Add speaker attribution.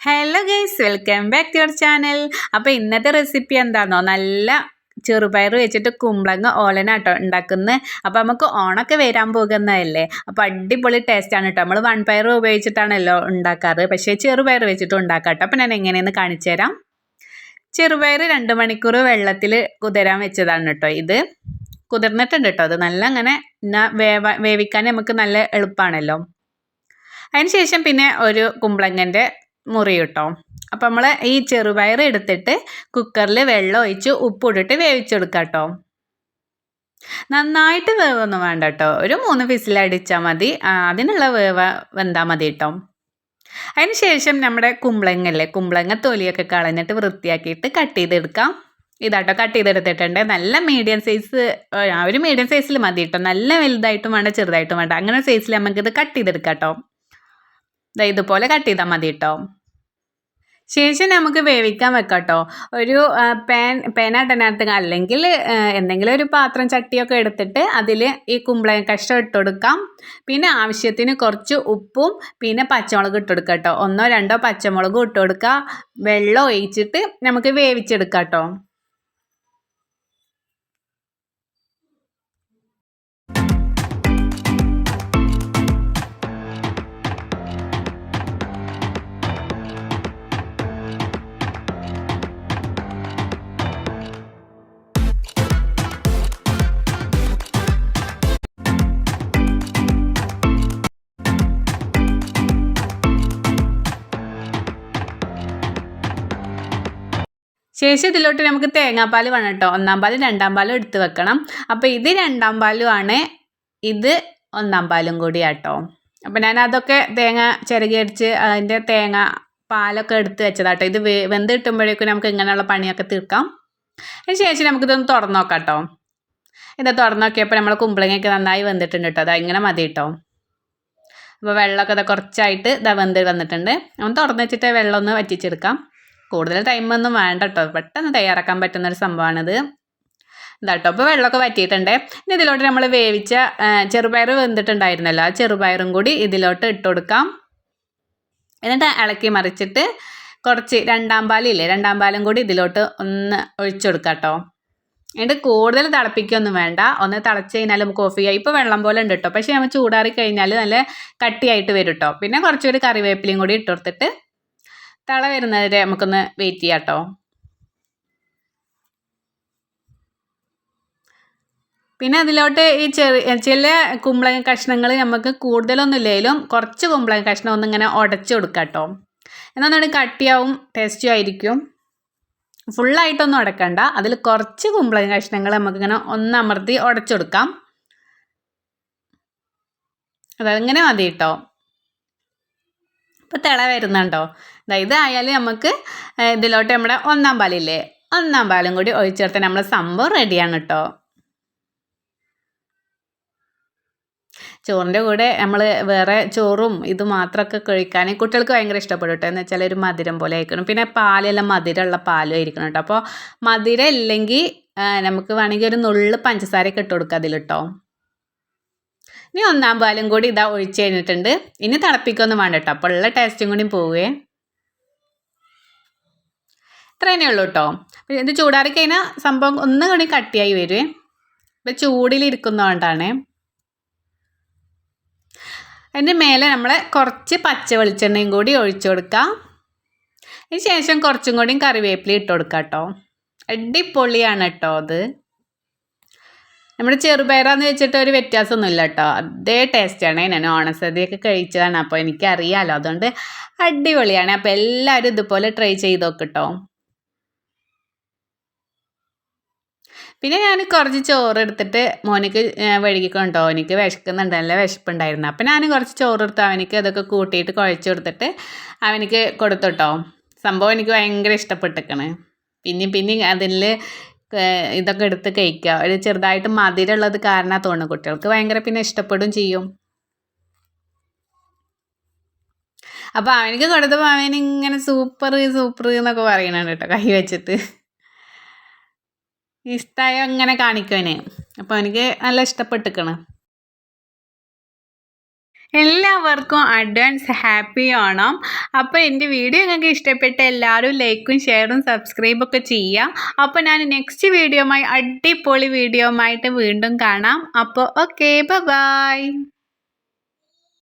Speaker 1: Hello guys welcome back to your channel അപ്പോൾ ഇന്നത്തെ recipe എന്താണെന്നോ നല്ല ചെറുപയർ വെച്ചിട്ട് കുമ്പളങ്ങ ഓലനാട്ടോ ഉണ്ടാക്കുന്നത് അപ്പോൾ നമുക്ക് ഓണൊക്കെ വരാൻ പോകുന്നതല്ലേ? അപ്പോൾ അടിപൊളി ടേസ്റ്റാണ് കേട്ടോ നമ്മൾ വൺ പയർ ഉപയോഗിച്ചിട്ടാണല്ലോ ഉണ്ടാക്കാറ്. പക്ഷേ ചെറുപയർ വെച്ചിട്ട് ഉണ്ടാക്കാം കേട്ടോ അപ്പോൾ ഞാൻ എങ്ങനെയെന്ന് കാണിച്ചു തരാം. ചെറുപയർ രണ്ട് മണിക്കൂർ വെള്ളത്തിൽ കുതിരാൻ വെച്ചതാണ് കേട്ടോ ഇത്. കുതിർന്നിട്ടുണ്ട് കേട്ടോ അത്. നല്ല അങ്ങനെ വേവ വേവിക്കാൻ നമുക്ക് നല്ല എളുപ്പമാണല്ലോ അതിനുശേഷം പിന്നെ ഒരു കുമ്പളങ്ങന്റെ മുറി കിട്ടും അപ്പം നമ്മൾ ഈ ചെറുപയർ എടുത്തിട്ട് കുക്കറിൽ വെള്ളം ഒഴിച്ച് ഉപ്പിട്ടിട്ട് വേവിച്ചെടുക്കാം കേട്ടോ നന്നായിട്ട് വേവൊന്നും വേണ്ട കേട്ടോ ഒരു മൂന്ന് വിസിലടിച്ചാൽ മതി. അതിനുള്ള വേവ വെന്താൽ മതി കേട്ടോ ശേഷം നമ്മുടെ കുമ്പളങ്ങല്ലേ കുമ്പളങ്ങ തൊലിയൊക്കെ കളഞ്ഞിട്ട് വൃത്തിയാക്കിയിട്ട് കട്ട് ചെയ്തെടുക്കാം. ഇതാട്ടോ കട്ട് ചെയ്തെടുത്തിട്ടുണ്ട്. നല്ല മീഡിയം സൈസ് ഒരു മീഡിയം സൈസിൽ മതി കേട്ടോ. നല്ല വലുതായിട്ടും വേണ്ട ചെറുതായിട്ടും വേണ്ട. അങ്ങനെ സൈസിൽ നമുക്കിത് കട്ട് ചെയ്തെടുക്കാം കേട്ടോ ഇതുപോലെ കട്ട് ചെയ്താൽ മതി കേട്ടോ ശേഷം നമുക്ക് വേവിക്കാൻ വെക്കാട്ടോ. ഒരു പാൻ പേനാട്ടനകത്ത് അല്ലെങ്കിൽ എന്തെങ്കിലും ഒരു പാത്രം ചട്ടിയൊക്കെ എടുത്തിട്ട് അതിൽ ഈ കുമ്പള കഷ്ടം ഇട്ട് കൊടുക്കാം. പിന്നെ ആവശ്യത്തിന് കുറച്ച് ഉപ്പും പിന്നെ പച്ചമുളക് ഇട്ട് കൊടുക്കാം ഒന്നോ രണ്ടോ പച്ചമുളകും ഇട്ട് കൊടുക്കുക. വെള്ളം ഒഴിച്ചിട്ട് നമുക്ക് വേവിച്ചെടുക്കാം കേട്ടോ ശേഷം ഇതിലോട്ട് നമുക്ക് തേങ്ങാപ്പാൽ വേണം കേട്ടോ. ഒന്നാം പാലും രണ്ടാം പാലും എടുത്ത് വെക്കണം. അപ്പോൾ ഇത് രണ്ടാം പാലുമാണ് ഇത് ഒന്നാം പാലും കൂടി കേട്ടോ അപ്പോൾ ഞാൻ അതൊക്കെ തേങ്ങ ചിരകിയടിച്ച് അതിന്റെ തേങ്ങ പാലൊക്കെ എടുത്ത് വെച്ചതാട്ടോ. ഇത് വെന്ത് കിട്ടുമ്പോഴേക്കും നമുക്ക് ഇങ്ങനെയുള്ള പണിയൊക്കെ തീർക്കാം. അതിന് ശേഷം നമുക്കിതൊന്ന് തുറന്നു നോക്കാം കേട്ടോ. ഇത് തുറന്നു നോക്കിയപ്പോൾ നമ്മൾ കുമ്പളങ്ങയൊക്കെ നന്നായി വെന്തിട്ടുണ്ട് കേട്ടോ. അതാ ഇങ്ങനെ മതി കേട്ടോ. അപ്പോൾ വെള്ളമൊക്കെ ഇതാ കുറച്ചായിട്ട് ഇതാ വെന്ത് വന്നിട്ടുണ്ട്. നമ്മൾ തുറന്നു വെച്ചിട്ട് വെള്ളം ഒന്ന് വറ്റിച്ചെടുക്കാം. കൂടുതൽ ടൈമൊന്നും വേണ്ട കേട്ടോ പെട്ടെന്ന് തയ്യാറാക്കാൻ പറ്റുന്നൊരു സംഭവമാണിത് ഇതാട്ടോ അപ്പോൾ വെള്ളമൊക്കെ വറ്റിയിട്ടുണ്ട്. ഇനി ഇതിലോട്ട് നമ്മൾ വേവിച്ച ചെറുപയർ വെന്തിട്ടുണ്ടായിരുന്നല്ലോ. ആ ചെറുപയറും കൂടി ഇതിലോട്ട് ഇട്ട് കൊടുക്കാം. എന്നിട്ട് ഇളക്കി മറിച്ചിട്ട് കുറച്ച് രണ്ടാം പാലില്ലേ രണ്ടാം പാലും കൂടി ഇതിലോട്ട് ഒന്ന് ഒഴിച്ചു കൊടുക്കാം കേട്ടോ. എന്നിട്ട് കൂടുതൽ തിളപ്പിക്കൊന്നും വേണ്ട. ഒന്ന് തിളച്ച് കഴിഞ്ഞാൽ നമുക്ക് ഓഫ് ചെയ്യാം ഇപ്പോൾ വെള്ളം പോലെ ഉണ്ട് കേട്ടോ. പക്ഷേ നമ്മൾ ചൂടാറി കഴിഞ്ഞാൽ നല്ല കട്ടിയായിട്ട് വരും കേട്ടോ. പിന്നെ കുറച്ചൊരു കറിവേപ്പിലയും കൂടി ഇട്ട് കൊടുത്തിട്ട് തള വരുന്നവരെ നമുക്കൊന്ന് വെയിറ്റ് ചെയ്യാം കേട്ടോ പിന്നെ അതിലോട്ട് ഈ ചെറിയ ചില കുമ്പളങ്ങ കഷ്ണങ്ങൾ നമുക്ക് കൂടുതലൊന്നും ഇല്ലെങ്കിലും കുറച്ച് കുമ്പളങ്ങ കഷ്ണം ഒന്ന് ഇങ്ങനെ ഉടച്ചു കൊടുക്കാം കേട്ടോ എന്നാൽ കട്ടിയാവും ടേസ്റ്റും ആയിരിക്കും. ഫുള്ളായിട്ടൊന്നും ഉടക്കണ്ട അതിൽ കുറച്ച് കുമ്പളങ്ങ കഷ്ണങ്ങൾ നമുക്കിങ്ങനെ ഒന്ന് അമർത്തി ഉടച്ചു കൊടുക്കാം. അതങ്ങനെ മതി കേട്ടോ ഇപ്പോൾ തിള വരുന്നുണ്ടോ? ഇതായാലും നമുക്ക് ഇതിലോട്ട് നമ്മുടെ ഒന്നാം പാലില്ലേ? ഒന്നാം പാലും കൂടി ഒഴിച്ചു ചേർത്ത് നമ്മൾ സംഭവം റെഡിയാണ് കേട്ടോ ചോറിന്റെ കൂടെ നമ്മൾ വേറെ ചോറും ഇത് മാത്രമൊക്കെ കഴിക്കാൻ കുട്ടികൾക്ക് ഭയങ്കര ഇഷ്ടപ്പെടും കേട്ടോ എന്ന് വെച്ചാൽ ഒരു മധുരം പോലെ ആയിരിക്കണം. പിന്നെ പാലെല്ലാം മധുരമുള്ള പാലും ആയിരിക്കണം കേട്ടോ അപ്പോൾ മധുരം ഇല്ലെങ്കിൽ നമുക്ക് വേണമെങ്കിൽ ഒരു നുള്ളു പഞ്ചസാരയൊക്കെ ഇട്ട് കൊടുക്കുക അതിൽ കേട്ടോ ഇനി ഒന്നാം പാലും കൂടി ഇതാ ഒഴിച്ച് കഴിഞ്ഞിട്ടുണ്ട്. ഇനി തിളപ്പിക്കൊന്നും വേണ്ട കേട്ടോ അപ്പോൾ ഉള്ള ടേസ്റ്റും കൂടി പോവേ. ഇത്ര തന്നെ ഉള്ളൂ കേട്ടോ ഇത് ചൂടാറി കഴിഞ്ഞാൽ സംഭവം ഒന്നും കൂടി കട്ടിയായി വരുവേ ഇപ്പം ചൂടിലിരിക്കുന്നതുകൊണ്ടാണ് അതിന്റെ മേലെ നമ്മൾ കുറച്ച് പച്ച വെളിച്ചെണ്ണയും കൂടി ഒഴിച്ചു കൊടുക്കാം. അതിന് ശേഷം കുറച്ചും കൂടിയും കറിവേപ്പില ഇട്ട് കൊടുക്കാം കേട്ടോ അടിപൊളിയാണ് കേട്ടോ അത്. നമ്മുടെ ചെറുപയറാന്ന് വെച്ചിട്ട് ഒരു വ്യത്യാസമൊന്നുമില്ല കേട്ടോ. അതേ ടേസ്റ്റാണ് ഞാൻ ഓണസദ്യയൊക്കെ കഴിച്ചതാണ്. അപ്പോൾ എനിക്കറിയാമല്ലോ അതുകൊണ്ട് അടിപൊളിയാണ്. അപ്പോൾ എല്ലാവരും ഇതുപോലെ ട്രൈ ചെയ്ത് നോക്കട്ടോ പിന്നെ ഞാൻ കുറച്ച് ചോറ് എടുത്തിട്ട് മോനിക്ക് വഴുകിക്കൊണ്ടോ. എനിക്ക് വിശക്കുന്നുണ്ട്. നല്ല വിശപ്പുണ്ടായിരുന്നു. അപ്പം ഞാൻ കുറച്ച് ചോറ് എടുത്ത് അവനിക്ക് അതൊക്കെ കൂട്ടിയിട്ട് കുഴച്ച് കൊടുത്തിട്ട് അവനിക്ക് കൊടുത്തുട്ടോ സംഭവം എനിക്ക് ഭയങ്കര ഇഷ്ടപ്പെട്ടിരിക്കണ്. പിന്നെ പിന്നെ അതിൽ ഇതൊക്കെ എടുത്ത് കഴിക്കുക. ഒരു ചെറുതായിട്ട് മധുരമുള്ളത് കാരണം തോന്നുന്നു കുട്ടികൾക്ക്. ഭയങ്കര പിന്നെ ഇഷ്ടപ്പെടും ചെയ്യും. അപ്പോൾ അവനിക്ക് കൊടുത്തപ്പോൾ അവനിങ്ങനെ സൂപ്പർ സൂപ്പർ എന്നൊക്കെ പറയണുണ്ട് കേട്ടോ കൈ വെച്ചിട്ട്. ഇഷ്ടമായി അങ്ങനെ കാണിക്കുവനെ അപ്പോൾ അവനിക്ക് നല്ല ഇഷ്ടപ്പെട്ടിക്കണ് എല്ലാവർക്കും അഡ്വാൻസ് ഹാപ്പി ഓണം അപ്പോൾ എന്റെ വീഡിയോ നിങ്ങൾക്ക് ഇഷ്ടപ്പെട്ട എല്ലാവരും ലൈക്കും ഷെയറും സബ്സ്ക്രൈബൊക്കെ ചെയ്യുക അപ്പോൾ ഞാൻ നെക്സ്റ്റ് വീഡിയോമായി അടിപൊളി വീഡിയോ ആയിട്ട് വീണ്ടും കാണാം. അപ്പോൾ ഓക്കെ ബൈ